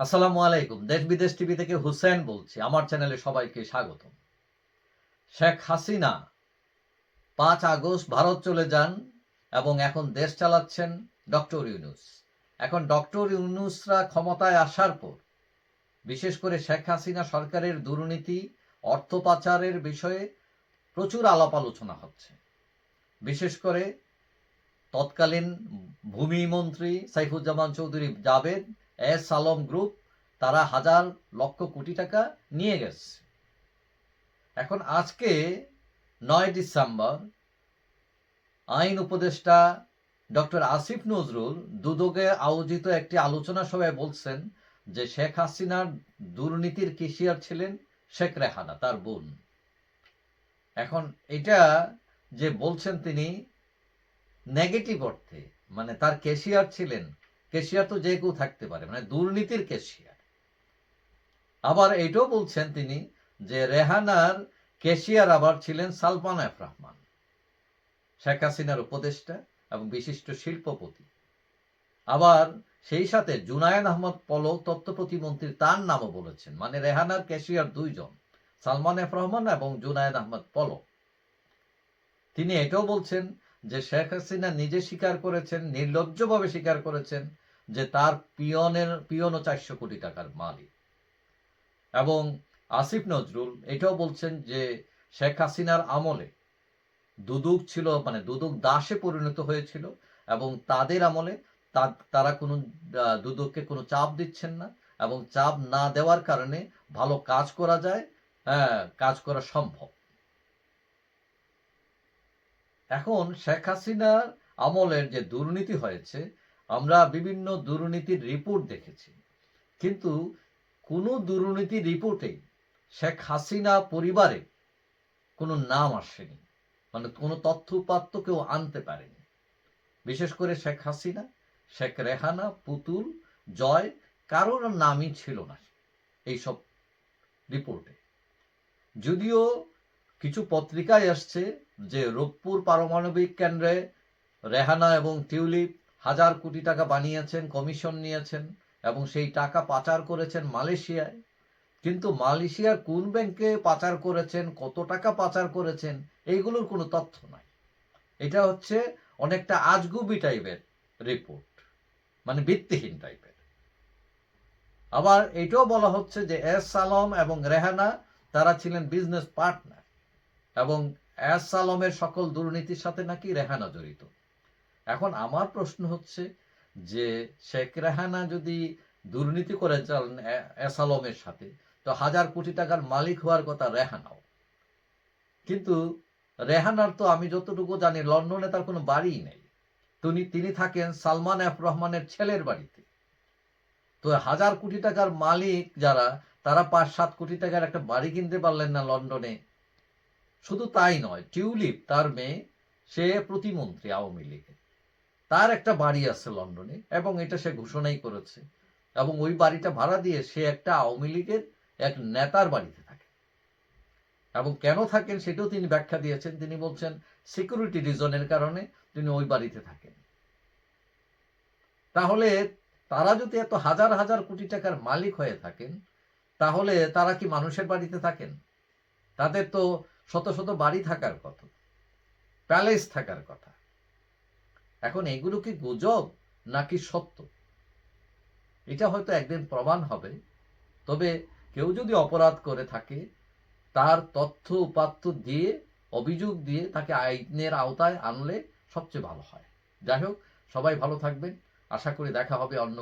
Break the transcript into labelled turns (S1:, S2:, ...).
S1: আসসালামু আলাইকুম। দেশ বিদেশ টিভি থেকে হুসেন বলছি। আমার চ্যানেলে সবাইকে স্বাগত শেখ হাসিনা পাঁচ আগস্ট ভারত চলে যান এবং এখন দেশ চালাচ্ছেন ডক্টর ইউনুস। এখন ডক্টর ইউনুসরা ক্ষমতায় আসার পর, বিশেষ করে শেখ হাসিনা সরকারের দুর্নীতি, অর্থ পাচারের বিষয়ে প্রচুর আলাপ আলোচনা হচ্ছে। বিশেষ করে তৎকালীন ভূমি মন্ত্রী সাইফুজ্জামান চৌধুরী জাবেদ এস আলম গ্রুপ তারা হাজার লক্ষ কোটি টাকা নিয়ে গেছে। এখন আজকে নয় ডিসেম্বর, আইন উপদেষ্টা ডক্টর আসিফ নজরুল দুদকে আয়োজিত একটি আলোচনা সভায় বলছেন যে শেখ হাসিনার দুর্নীতির কেশিয়ার ছিলেন শেখ রেহানা, তার বোন। এখন এটা যে বলছেন তিনি নেগেটিভ অর্থে মানে তার কেশিয়ার ছিলেন কেশিয়ার তো যে কেউ থাকতে পারে মানে দুর্নীতির কেশিয়ার। আবার এটাও বলছেন তিনি যে রেহানার কেশিয়ার আবার ছিলেন সালমান এফ রহমান, শেখ হাসিনার উপদেষ্টা এবং বিশিষ্ট শিল্পপতি। আবার সেই সাথে জুনায়দ আহমদ পলক তথ্য প্রতিমন্ত্রী তার নামও বলেছেন মানে রেহানার ক্যাশিয়ার দুইজন, সালমান এফ রহমান এবং জুনায়দ আহমদ পলক তিনি এটাও বলছেন যে শেখ হাসিনা নিজে স্বীকার করেছেন, নির্লজ্জভাবে স্বীকার করেছেন যে তার পিয়নের, পিয়নও চারশো কোটি টাকার মালিক। এবং আসিফ নজরুল এটাও বলছেন যে শেখ হাসিনার আমলে দুদুক ছিল মানে দুদুক দাসে পরিণত হয়েছিল এবং তাদের আমলে তারা কোনো দুদককে কোনো চাপ দিচ্ছেন না এবং চাপ না দেওয়ার কারণে ভালো কাজ করা যায় হ্যাঁ কাজ করা সম্ভব। এখন শেখ হাসিনার আমলের যে দুর্নীতি হয়েছে, আমরা বিভিন্ন দুর্নীতির রিপোর্ট দেখেছি। কিন্তু কোনো দুর্নীতি রিপোর্টে শেখ হাসিনা পরিবারে কোনো নাম আসেনি। মানে কোনো তথ্য উপাত্ত কেউ আনতে পারেনি। বিশেষ করে শেখ হাসিনা, শেখ রেহানা, পুতুল, জয়, কারোর নামই ছিল না এইসব রিপোর্টে। যদিও কিছু পত্রিকায় আসছে যে রূপপুর পারমাণবিক কেন্দ্রে রেহানা এবং টিউলিপ হাজার কোটি টাকা বানিয়েছেন, কমিশন নিয়েছেন এবং সেই টাকা পাচার করেছেন মালয়েশিয়ায়। কিন্তু মালয়েশিয়ার কোন ব্যাংকে পাচার করেছেন, কত টাকা পাচার করেছেন, এইগুলোর কোনো তথ্য নাই। এটা হচ্ছে অনেকটা আজগুবি টাইপের রিপোর্ট মানে ভিত্তিহীন টাইপের। আবার এটাও বলা হচ্ছে যে এস আলম এবং রেহানা, তারা ছিলেন বিজনেস পার্টনার। এবং এস আলমের সকল দুর্নীতির সাথে নাকি রেহানা জড়িত। এখন আমার প্রশ্ন হচ্ছে যে, শেখ রেহানা যদি দুর্নীতি করে চান আলমের সাথে, তো হাজার কোটি টাকার মালিক হওয়ার কথা রেহানাও। কিন্তু রেহানার তো আমি যতটুকু জানি, লন্ডনে তার কোনো বাড়িই নেই। তিনি তিনি থাকেন সালমান এফ রহমানের ছেলের বাড়িতে। তো হাজার কোটি টাকার মালিক যারা, তারা পাঁচ সাত কোটি টাকার একটা বাড়ি কিনতে পারলেন না লন্ডনে। শুধু তাই নয়, টিউলিপ তার মেয়ে, সে প্রতিমন্ত্রী আওয়ামী লীগের তার একটা বাড়ি আছে লন্ডনে এবং এটা সে ঘোষণাই করেছে। এবং ওই বাড়িটা ভাড়া দিয়ে সে একটা আওয়ামী লীগের এক নেতার বাড়িতে থাকে। এবং কেন থাকেন সেটাও তিনি ব্যাখ্যা দিয়েছেন। তিনি বলছেন সিকিউরিটি রিজনের কারণে তিনি ওই বাড়িতে থাকেন। তাহলে তারা যদি এত হাজার হাজার কোটি টাকার মালিক হয়ে থাকেন, তাহলে তারা কি মানুষের বাড়িতে থাকেন? তাদের তো শত শত বাড়ি থাকার কথা, প্যালেস থাকার কথা। এখন এগুলো কি গুজব নাকি সত্য? এটা হয়তো একদিন প্রমাণ হবে, তবে কেউ যদি অপরাধ করে থাকে, তার তথ্য উপাত্ত দিয়ে, অভিযোগ দিয়ে তাকে আইনের আওতায় আনলে সবচেয়ে ভালো হয়। যাই হোক, সবাই ভালো থাকবেন। আশা করি দেখা হবে অন্য